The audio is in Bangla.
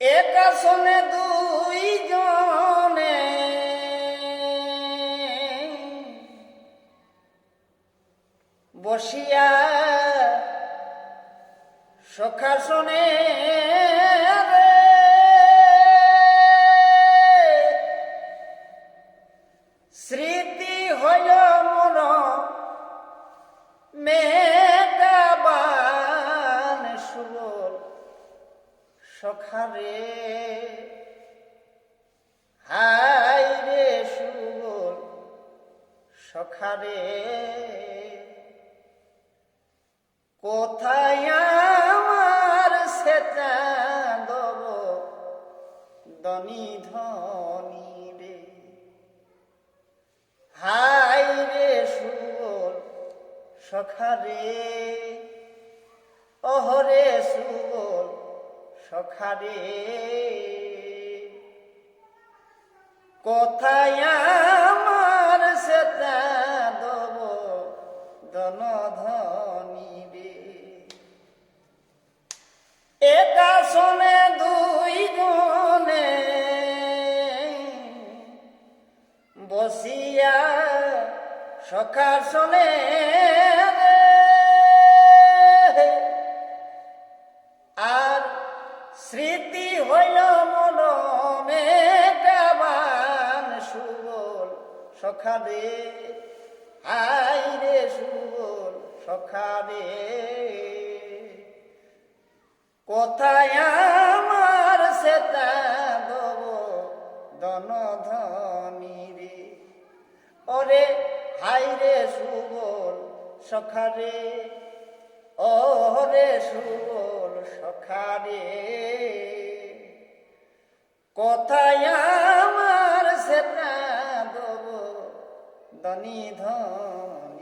এক আসনে দুই জনে বসিয়া সখাসনে রে। স্মৃতি হইল মন মেঘাবান সখারে। হাই রে সুবল সখারে। কোথায় আমার সেটা দেব দনি ধনি রে। হাই রে সুবল সখারে। অহরে সুবল সখারে। কোথায় আমার সেটা দেব দনধনী রে। একা শোনে দুই জনে বসিয়া সখা শোনে। স্মৃতি হইল মন মেটাবান সুবল সখা রে আই রে সুবল সখা রে কোথায় আমার সেটা দেব দনধনী রে? ওরে হাই রে সুবল সখারে ওরে সুবল সখারে কোথায় আমার দেব। দনি ধনী